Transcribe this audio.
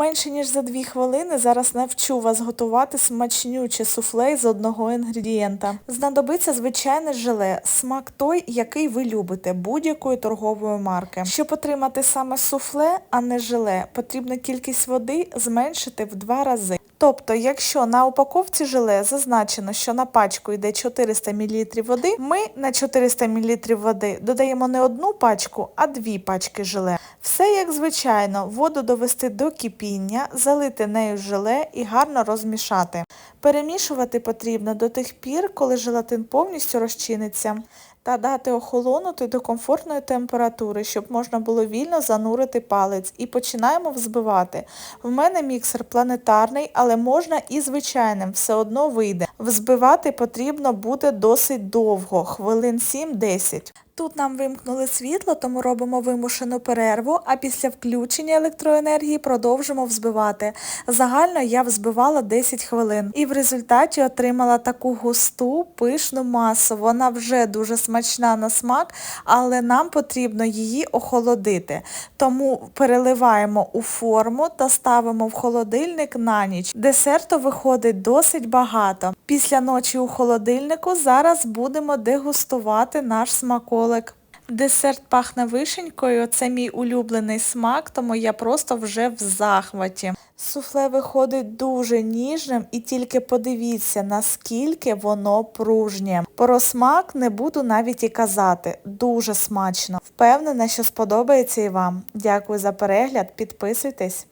Менше ніж за 2 хвилини зараз навчу вас готувати смачнюче суфле з одного інгредієнта. Знадобиться звичайне желе, смак той, який ви любите, будь-якої торгової марки. Щоб отримати саме суфле, а не желе, потрібно кількість води зменшити в 2 рази. Тобто, якщо на упаковці желе зазначено, що на пачку йде 400 мл води, ми на 400 мл води додаємо не одну пачку, а дві пачки желе. Все як звичайно, воду довести до кипіння, залити нею желе і гарно розмішати. Перемішувати потрібно до тих пір, коли желатин повністю розчиниться, та дати охолонути до комфортної температури, щоб можна було вільно занурити палець. І починаємо взбивати. В мене міксер планетарний, але можна і звичайним, все одно вийде. Взбивати потрібно буде досить довго, хвилин 7-10. Тут нам вимкнули світло, тому робимо вимушену перерву, а після включення електроенергії продовжимо взбивати. Загально я взбивала 10 хвилин і в результаті отримала таку густу, пишну масу. Вона вже дуже смачна на смак, але нам потрібно її охолодити. Тому переливаємо у форму та ставимо в холодильник на ніч. Десерту виходить досить багато. Після ночі у холодильнику зараз будемо дегустувати наш смаколик. Десерт пахне вишенькою, це мій улюблений смак, тому я просто вже в захваті. Суфле виходить дуже ніжним і тільки подивіться, наскільки воно пружнє. Про смак не буду навіть і казати. Дуже смачно. Впевнена, що сподобається і вам. Дякую за перегляд, підписуйтесь.